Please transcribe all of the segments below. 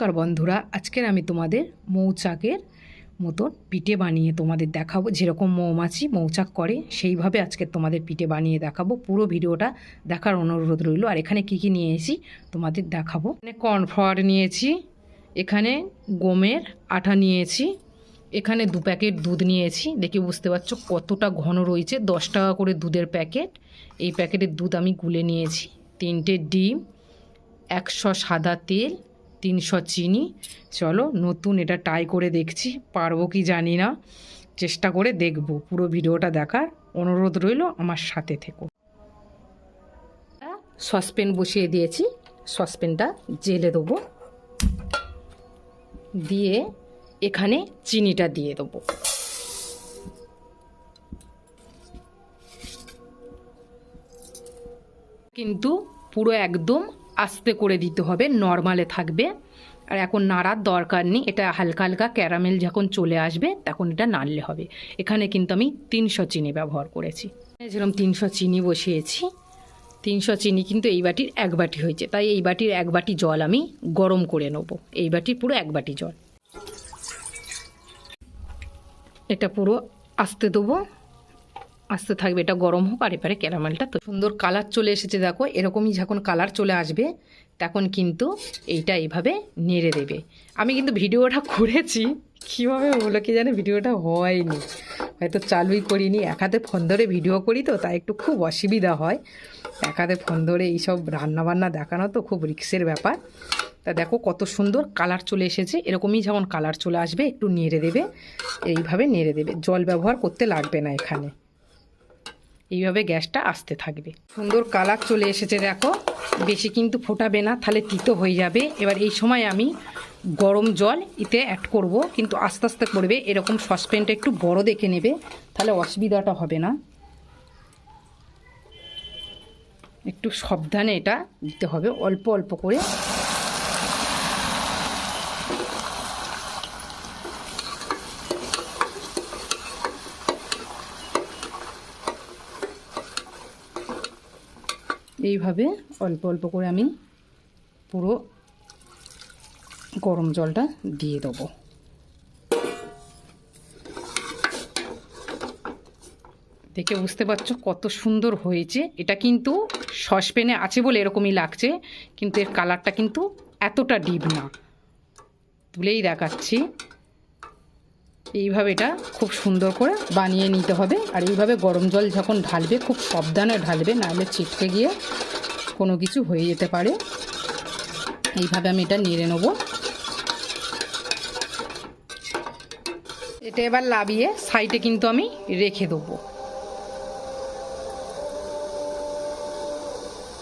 নমস্কার বন্ধুরা, আজকের আমি তোমাদের মৌচাকের মতন পিঠে বানিয়ে তোমাদের দেখাবো। যেরকম মৌমাছি মৌচাক করে, সেইভাবে আজকে তোমাদের পিঠে বানিয়ে দেখাবো। পুরো ভিডিওটা দেখার অনুরোধ রইল। আর এখানে কি কি নিয়েছি তোমাদের দেখাবো। এখানে কর্নফ্লাওয়ার নিয়েছি, এখানে গমের আটা নিয়েছি, এখানে দু প্যাকেট দুধ নিয়েছি। দেখে বুঝতে পারছ কতটা ঘন রয়েছে, দশ টাকা করে দুধের প্যাকেট। এই প্যাকেটের দুধ আমি গুলে নিয়েছি, তিনটে ডিম, একশো সাদা তেল তিনশো চিনি। চলো, নতুন এটা ট্রাই করে দেখছি, পারব কি জানি না। চেষ্টা করে দেখব, পুরো ভিডিওটা দেখার অনুরোধ রইল আমার সাথে থেকো। সসপ্যান বসিয়ে দিয়েছি সসপ্যানটা জেলে দেবো। দিয়ে এখানে চিনিটা দিয়ে দেবো। কিন্তু পুরো একদম আস্তে করে দিতে হবে, নর্মালে থাকবে। আর এখন নাড়ার দরকার নেই, এটা হালকা হালকা ক্যারামেল যখন চলে আসবে, তখন এটা নাড়লে হবে। এখানে কিন্তু আমি তিনশো চিনি ব্যবহার করেছি। যেরকম তিনশো চিনি বসিয়েছি, তিনশো চিনি কিন্তু এই বাটির এক বাটি হয়েছে। তাই এই বাটির এক বাটি জল আমি গরম করে নেব। এই বাটির পুরো এক বাটি জল। এটা পুরো আস্তে দেবো। আস্তে থাকবে, এটা গরম হোক আর এবারে ক্যারামেলটা তো সুন্দর কালার চলে এসেছে, দেখো, এরকমই যখন কালার চলে আসবে, তখন কিন্তু এইটা এইভাবে নেড়ে দেবে। আমি কিন্তু ভিডিওটা করেছি, কীভাবে বলো কি জানে, ভিডিওটা হয়নি। হয়তো চালুই করিনি, এক হাতে ফোন ধরে ভিডিও করি তো, তাই একটু খুব অসুবিধা হয়। এক হাতে ফোন ধরে এইসব রান্নাবান্না দেখানো তো খুব রিক্সের ব্যাপার। তা দেখো কত সুন্দর কালার চলে এসেছে, এরকমই যখন কালার চলে আসবে, একটু নেড়ে দেবে, এইভাবে নেড়ে দেবে। জল ব্যবহার করতে লাগবে না এখানে। এইভাবে গ্যাসটা আসতে থাকবে। সুন্দর কালার চলে এসেছে দেখো। বেশি কিন্তু ফোটাবে না, তাহলে তিতো হয়ে যাবে। এবার এই সময় আমি গরম জল এতে অ্যাড করব, কিন্তু আস্তে আস্তে করবে। এরকম সসপ্যানটা একটু বড় দেখে নেবে, তাহলে অসুবিধাটা হবে না। একটু সাবধানে এটা দিতে হবে, অল্প অল্প করে এইভাবে অল্প অল্প করে আমি পুরো গরম জলটা দিয়ে দেবো। দেখে বুঝতে পারছ কত সুন্দর হয়েছে। এটা কিন্তু সসপ্যানে আছে বলে এরকমই লাগছে, কিন্তু এর কালারটা কিন্তু এতটা ডিপ না। তুলেই দেখাচ্ছি। এইভাবে এটা খুব সুন্দর করে বানিয়ে নিতে হবে। আর এইভাবে গরম জল যখন ঢালবে, খুব সাবধানে ঢালবে, নাহলে ছিটকে গিয়ে কোনো কিছু হয়ে যেতে পারে। এইভাবে আমি এটা নেড়ে নেব। এটা এবার লাবিয়ে সাইডে কিন্তু আমি রেখে দেবো।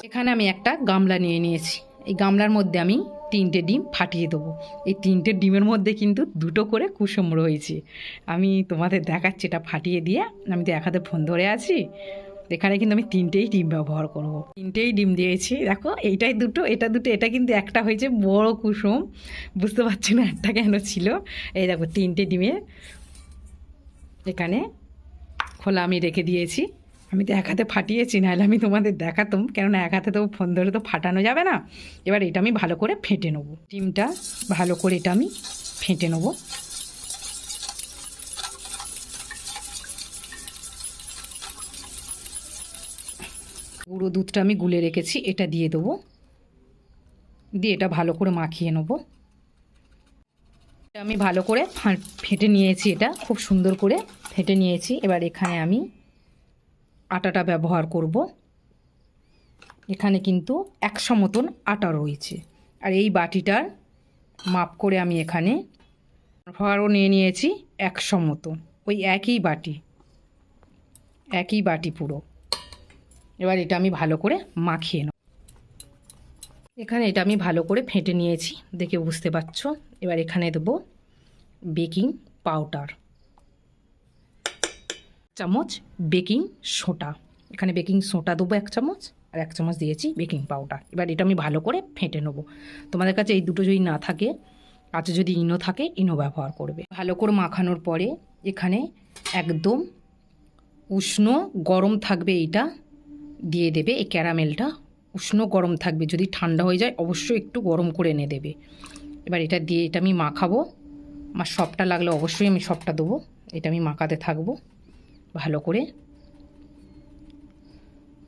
এখানে আমি একটা গামলা নিয়ে নিয়েছি। এই গামলার মধ্যে আমি তিনটে ডিম ফাটিয়ে দেবো। এই তিনটে ডিমের মধ্যে কিন্তু দুটো করে কুসুম রয়েছে। আমি তোমাদের দেখাচ্ছি, এটা ফাটিয়ে দিয়ে আমি তো এক হাতে ফোন ধরে আছি। এখানে কিন্তু আমি তিনটেই ডিম ব্যবহার করব। তিনটেই ডিম দিয়েছি। দেখো, এইটাই দুটো, এটা দুটো, এটা কিন্তু একটা হয়েছে বড় কুসুম। বুঝতে পারছি না একটা কেন ছিল? এই দেখো, তিনটে ডিমে এখানে খোলা আমি রেখে দিয়েছি। আমি তো এক হাতে ফাটিয়েছি, নাহলে আমি তোমাদের দেখাতাম। কেননা এক হাতে তো ফোন ধরে তো ফাটানো যাবে না। এবার এটা আমি ভালো করে ফেটে নেব। ডিমটা ভালো করে এটা আমি ফেটে নেব। গুঁড়ো দুধটা আমি গুলে রেখেছি, এটা দিয়ে দেবো। দিয়ে এটা ভালো করে মাখিয়ে নেব। আমি ভালো করে ফেটে নিয়েছি এটা। খুব সুন্দর করে ফেটে নিয়েছি। এবার এখানে আমি আটাটা ব্যবহার করব। এখানে কিন্তু একশো মতন আটা রয়েছে। আর এই বাটিটার মাপ করে আমি এখানে ফোয়ারও নিয়ে নিয়েছি একশো মতো। ওই একই বাটি। একই বাটি পুরো। এবার এটা আমি ভালো করে মাখিয়ে নেব। এখানে এটা আমি ভালো করে ফেটে নিয়েছি, দেখে বুঝতে পারছ। এবার এখানে দেবো বেকিং পাউডার। চামচ বেকিং সোডা। এখানে বেকিং সোডা দেবো এক চামচ আর এক চামচ দিয়েছি বেকিং পাউডার। এবার এটা আমি ভালো করে ফেটে নেব। তোমাদের কাছে এই দুটো যদি না থাকে কাছে যদি ইনো থাকে, ইনো ব্যবহার করবে। ভালো করে মাখানোর পরে এখানে একদম উষ্ণ গরম থাকবে এইটা দিয়ে দেবে, এই ক্যারামেলটা। উষ্ণ গরম থাকবে, যদি ঠান্ডা হয়ে যায় অবশ্যই একটু গরম করে এনে দেবে। এবার এটা দিয়ে এটা আমি মাখাবো। আমার সবটা লাগলে অবশ্যই আমি সবটা দেবো। এটা আমি মাখাতে থাকব। ভালো করে।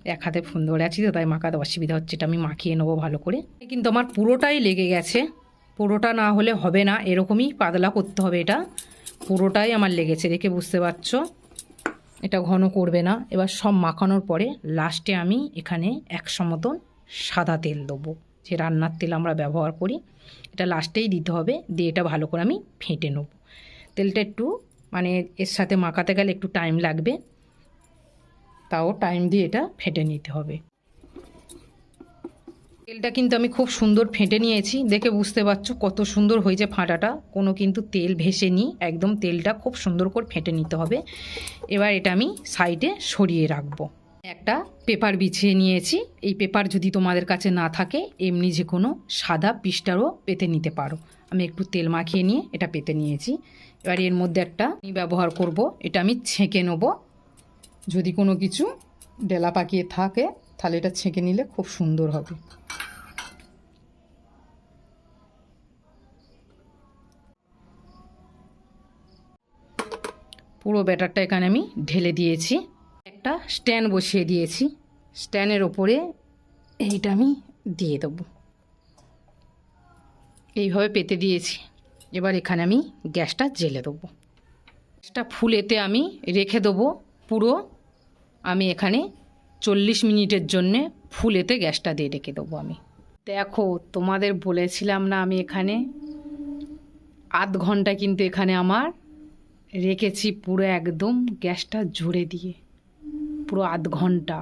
এক হাতে ফোন ধরে আছি তো, তাই মাখাতে অসুবিধা হচ্ছে এটা আমি মাখিয়ে নেব ভালো করে। কিন্তু আমার পুরোটাই লেগে গেছে। পুরোটা না হলে হবে না, এরকমই পাতলা করতে হবে এটা। পুরোটাই আমার লেগেছে দেখে বুঝতে পারছ। এটা ঘন করবে না। এবার সব মাখানোর পরে লাস্টে আমি এখানে একশো মতন সাদা তেল দেবো। যে রান্নার তেল আমরা ব্যবহার করি, এটা লাস্টেই দিতে হবে। দিয়ে এটা ভালো করে আমি ফেটে নেব। তেলটা একটু মানে এর সাথে মাখাতে গেলে একটু টাইম লাগবে। তাও টাইম দিয়ে এটা ফেটে নিতে হবে। তেলটা কিন্তু আমি খুব সুন্দর ফেটে নিয়েছি। দেখে বুঝতে পারছ কত সুন্দর হয়েছে ফাটাটা। কোনো কিন্তু তেল ভেসে নি একদম তেলটা খুব সুন্দর করে ফেটে নিতে হবে। এবার এটা আমি সাইডে সরিয়ে রাখব। একটা পেপার বিছিয়ে নিয়েছি। এই পেপার যদি তোমাদের কাছে না থাকে, এমনি যে কোনো সাদা পিসটারও পেতে নিতে পারো। আমি একটু তেল মাখিয়ে নিয়ে এটা পেতে নিয়েছি। এবার এর মধ্যে একটা ব্যবহার করব। এটা আমি ছেঁকে নেব। যদি কোনো কিছু ডেলা পাকিয়ে থাকে, তাহলে এটা ছেঁকে নিলে খুব সুন্দর হবে। পুরো ব্যাটারটা এখানে আমি ঢেলে দিয়েছি। একটা স্ট্যান্ড বসিয়ে দিয়েছি। স্ট্যান্ডের ওপরে এইটা আমি দিয়ে দেবো। এইভাবে পেতে দিয়েছি। এবার এখানে আমি গ্যাসটা জেলে দেবো। গ্যাসটা ফুলেতে আমি রেখে দেবো পুরো। আমি এখানে চল্লিশ মিনিটের জন্যে ফুলেতে গ্যাসটা দিয়ে রেখে দেবো আমি। দেখো, তোমাদের বলেছিলাম না আমি এখানে আধ ঘণ্টা কিন্তু এখানে আমার রেখেছি পুরো একদম গ্যাসটা জোরে দিয়ে। পুরো আধ ঘণ্টা।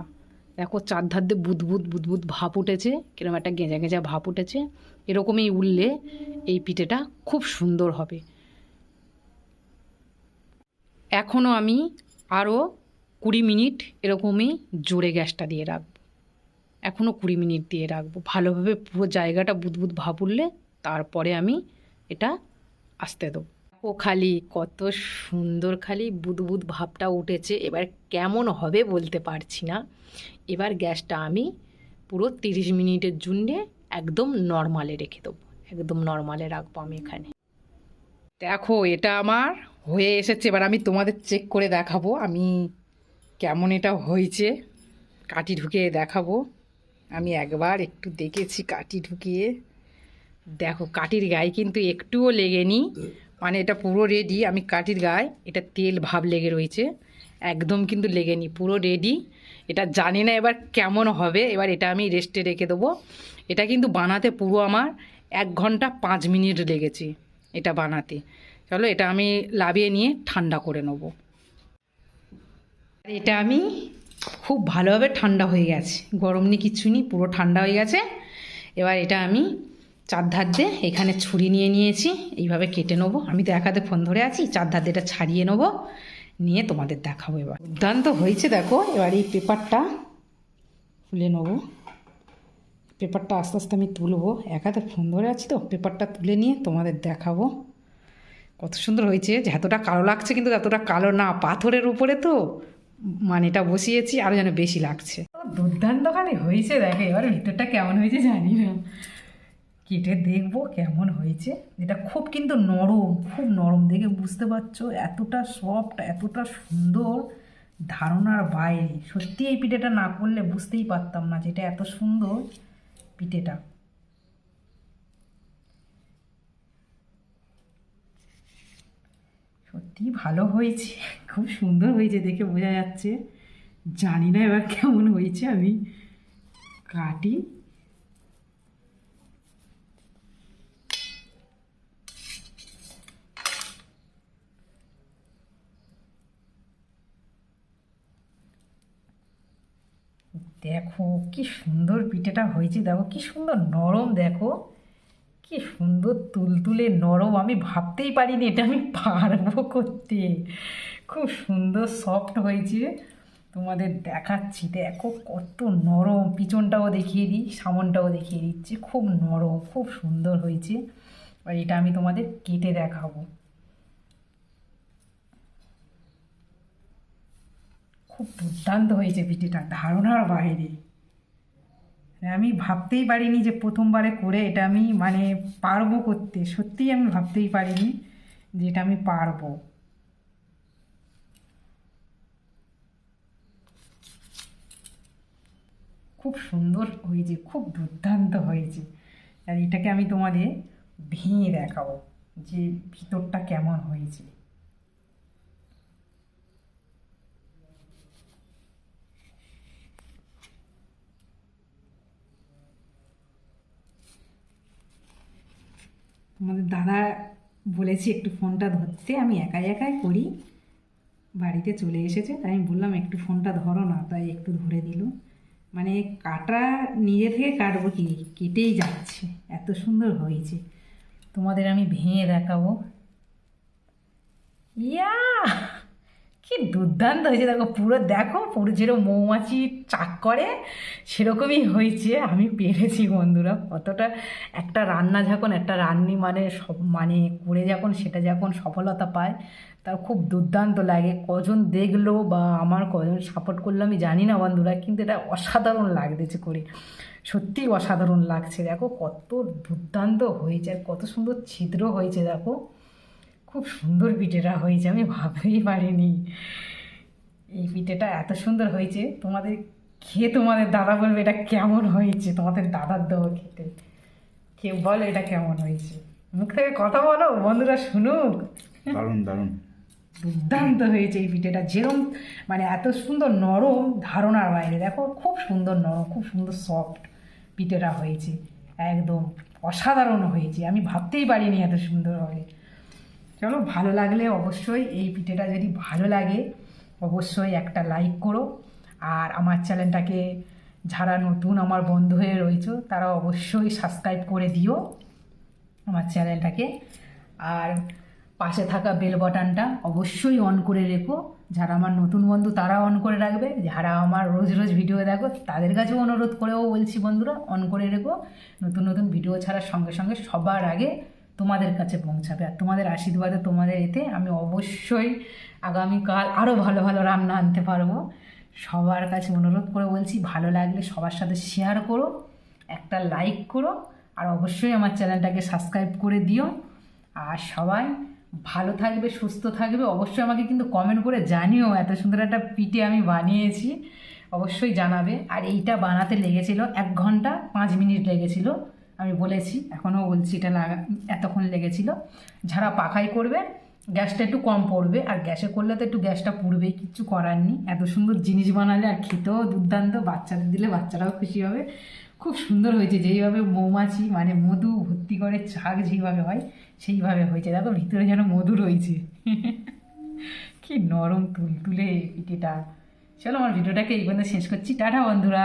দেখো, চারধার দিয়ে বুদবুদ বুদবুদ ভাপ উঠেছে। কীরকম একটা গেঁজা গেঁজা ভাপ উঠেছে। এরকমই উঠলে এই পিঠেটা খুব সুন্দর হবে। এখনও আমি আরও কুড়ি মিনিট এরকমই জোরে গ্যাসটা দিয়ে রাখব। এখনও কুড়ি মিনিট দিয়ে রাখব। ভালোভাবে পুরো জায়গাটা বুদবুদ ভাব উঠলে তারপরে আমি এটা আসতে দেবো। ও খালি, কত সুন্দর খালি বুদবুদ ভাবটা উঠেছে। এবার কেমন হবে বলতে পারছি না। এবার গ্যাসটা আমি পুরো তিরিশ মিনিটের জন্যে একদম নর্মালে রেখে দেবো। একদম নর্মালে রাখব আমি এখানে। দেখো, এটা আমার হয়ে এসেছে। এবার আমি তোমাদের চেক করে দেখাবো আমি কেমন এটা হয়েছে। কাটি ঢুকিয়ে দেখাবো। আমি একবার একটু দেখেছি কাটি ঢুকিয়ে। দেখো কাটির গায়ে কিন্তু একটুও লেগেনি। মানে এটা পুরো রেডি আমি কাটির গায়ে, এটা তেল ভাব লেগে রয়েছে। একদম কিন্তু লেগে লেগেনি, পুরো রেডি এটা জানি না এবার কেমন হবে, এবার এটা আমি রেস্টে রেখে দেবো। এটা কিন্তু বানাতে পুরো আমার এক ঘণ্টা পাঁচ মিনিট লেগেছে এটা বানাতে। চলো এটা আমি লাভিয়ে নিয়ে ঠান্ডা করে নেব। এটা আমি খুব ভালোভাবে ঠান্ডা হয়ে গেছে, গরম নিয়ে কিচ্ছু নেই, পুরো ঠান্ডা হয়ে গেছে। এবার এটা আমি চার ধার দিয়ে এখানে ছুরি নিয়ে নিয়েছি, এইভাবে কেটে নেব। আমি তো এক হাতে ফোন ধরে আছি চার ধার দিয়ে এটা ছাড়িয়ে নেব, নিয়ে তোমাদের দেখাবো এবার। দুর্দান্ত হয়েছে, দেখো, এবার এই পেপারটা তুলে নেব। পেপারটা আস্তে আস্তে আমি তুলবো। এক হাতে ফোন ধরে আছি তো, পেপারটা তুলে নিয়ে তোমাদের দেখাবো। কত সুন্দর হয়েছে, যে এতটা কালো লাগছে, কিন্তু এতটা কালো না, পাথরের উপরে তো মানে এটা বসিয়েছি আরও যেন বেশি লাগছে। দুর্দান্ত খালি হয়েছে, দেখে, এবার ভিতরটা কেমন হয়েছে জানি না। কেটে দেখব কেমন হয়েছে। এটা খুব কিন্তু নরম, খুব নরম দেখে বুঝতে পারছ। এতটা সফট এতটা সুন্দর ধারণার বাইরে। সত্যি এই পিঠেটা না করলে বুঝতেই পারতাম না যেটা এত সুন্দর পিঠেটা। সত্যি ভালো হয়েছে, খুব সুন্দর হয়েছে দেখে বোঝা যাচ্ছে। জানি না এবার কেমন হয়েছে আমি। কাটি। দেখো, কি সুন্দর পিঠেটা হয়েছে, দেখো, কি সুন্দর নরম, দেখো, কি সুন্দর তুলতুলে নরম, আমি ভাবতেই পারিনি এটা আমি পারব করতে। খুব সুন্দর সফট হয়েছে, তোমাদের দেখাচ্ছি, দেখো, কত নরম, পিছনটাও দেখিয়ে দিই, সামনটাও দেখিয়ে দিচ্ছি, খুব নরম, খুব সুন্দর হয়েছে। আর এটা আমি তোমাদের কেটে দেখাবো। খুব দুর্দান্ত হয়েছে পিঠেটা, ধারণার বাইরে। আমি ভাবতেই পারিনি যে প্রথমবারে করে এটা আমি মানে পারব করতে, সত্যিই আমি ভাবতেই পারিনি যে এটা আমি পারব। খুব সুন্দর হয়েছে, খুব দুর্দান্ত হয়েছে। আর এটাকে আমি তোমাদের ভেঙে দেখাবো যে ভিতরটা কেমন হয়েছে। তোমাদের দাদা বলেছি একটু ফোনটা ধরতে, আমি একাই একাই করি। বাড়িতে চলে এসেছে, তাই আমি বললাম, একটু ফোনটা ধরো না। তাই একটু ধরে দিল মানে কাটা নিজে থেকে কাটবো কি? কেটেই যাচ্ছে। এত সুন্দর হয়েছে। তোমাদের আমি ভেঙে দেখাবো। ইয়া! কি দুর্দান্ত হয়েছে। দেখো, পুরো দেখো, পুরো যেরকম মৌমাছি চাক করে, সেরকমই হয়েছে। আমি পেরেছি বন্ধুরা, কতটা একটা রান্না যখন, একটা রান্নি মানে সব মানে করে যখন, সেটা যখন সফলতা পায় তার খুব দুর্দান্ত লাগে। কজন দেখল বা আমার কজন সাপোর্ট করল, আমি জানি না বন্ধুরা, কিন্তু এটা অসাধারণ লাগতেছে করে। সত্যিই অসাধারণ লাগছে। দেখো, কত দুর্দান্ত হয়েছে আর কত সুন্দর ছিদ্র হয়েছে, দেখো। খুব সুন্দর পিঠেটা হয়েছে আমি ভাবতেই পারিনি। এই পিঠেটা এত সুন্দর হয়েছে তোমাদের খেয়ে তোমাদের দাদা বলবে এটা কেমন হয়েছে? তোমাদের দাদার দেওয়া খেতে। কেউ বলো এটা কেমন হয়েছে। মুখ থেকে কথা বলো বন্ধুরা শুনুক। দারুণ দারুণ। দুর্দান্ত হয়েছে এই পিঠেটা। যেরম মানে এত সুন্দর নরম ধারণার বাইরে। দেখো খুব সুন্দর নরম খুব সুন্দর সফট পিঠেটা হয়েছে। একদম অসাধারণ হয়েছে। আমি ভাবতেই পারিনি এত সুন্দর হবে। চলো ভালো লাগলে অবশ্যই এই পিঠেটা যদি ভালো লাগে, অবশ্যই একটা লাইক করো। আর আমার চ্যানেলটাকে যারা নতুন, আমার বন্ধু হয়ে রয়েছে, তারা অবশ্যই সাবস্ক্রাইব করে দিও আমার চ্যানেলটাকে। আর পাশে থাকা বেল বাটনটা অবশ্যই অন করে রেখো। যারা আমার নতুন বন্ধু, তারা অন করে রাখবে। যারা আমার রোজ রোজ ভিডিও দেখো, তাদের কাছেও অনুরোধ করেও বলছি বন্ধুরা অন করে রেখো। নতুন নতুন ভিডিও ছাড়ার সঙ্গে সঙ্গে সবার আগে তোমাদের কাছে পৌঁছাবে আর তোমাদের আশীর্বাদে তোমাদের এতে আমি অবশ্যই আগামীকাল আরও ভালো ভালো রান্না আনতে পারব। সবার কাছে অনুরোধ করে বলছি, ভালো লাগলে সবার সাথে শেয়ার করো, একটা লাইক করো আর অবশ্যই আমার চ্যানেলটাকে সাবস্ক্রাইব করে দিও। আর সবাই ভালো থাকবে, সুস্থ থাকবে, অবশ্যই আমাকে কিন্তু কমেন্ট করে জানিও, এত সুন্দর একটা পিঠে আমি বানিয়েছি, অবশ্যই জানাবে। আর এইটা বানাতে লেগেছিল এক ঘণ্টা, পাঁচ মিনিট লেগেছিল। আমি বলেছি, এখনও বলছি এটা লাগা, এতক্ষণ লেগেছিল। যারা পাখায় করবে, গ্যাসটা একটু কম পড়বে, আর গ্যাসে করলে তো একটু গ্যাসটা পুড়বেই কিচ্ছু করার নেই। এত সুন্দর জিনিস বানালে আর খেতেও দুর্দান্ত, বাচ্চাদের দিলে বাচ্চারাও খুশি হবে। খুব সুন্দর হয়েছে, যেইভাবে মৌমাছি মানে মধু ভর্তি করে চাক যেইভাবে হয়, সেইভাবে হয়েছে। দেখো, ভিতরে যেন মধু রয়েছে। কি নরম, তুলতুলে পিঠেটা। চলো, আমার ভিডিওটাকে এই পর্যন্ত শেষ করছি। টাটা, বন্ধুরা।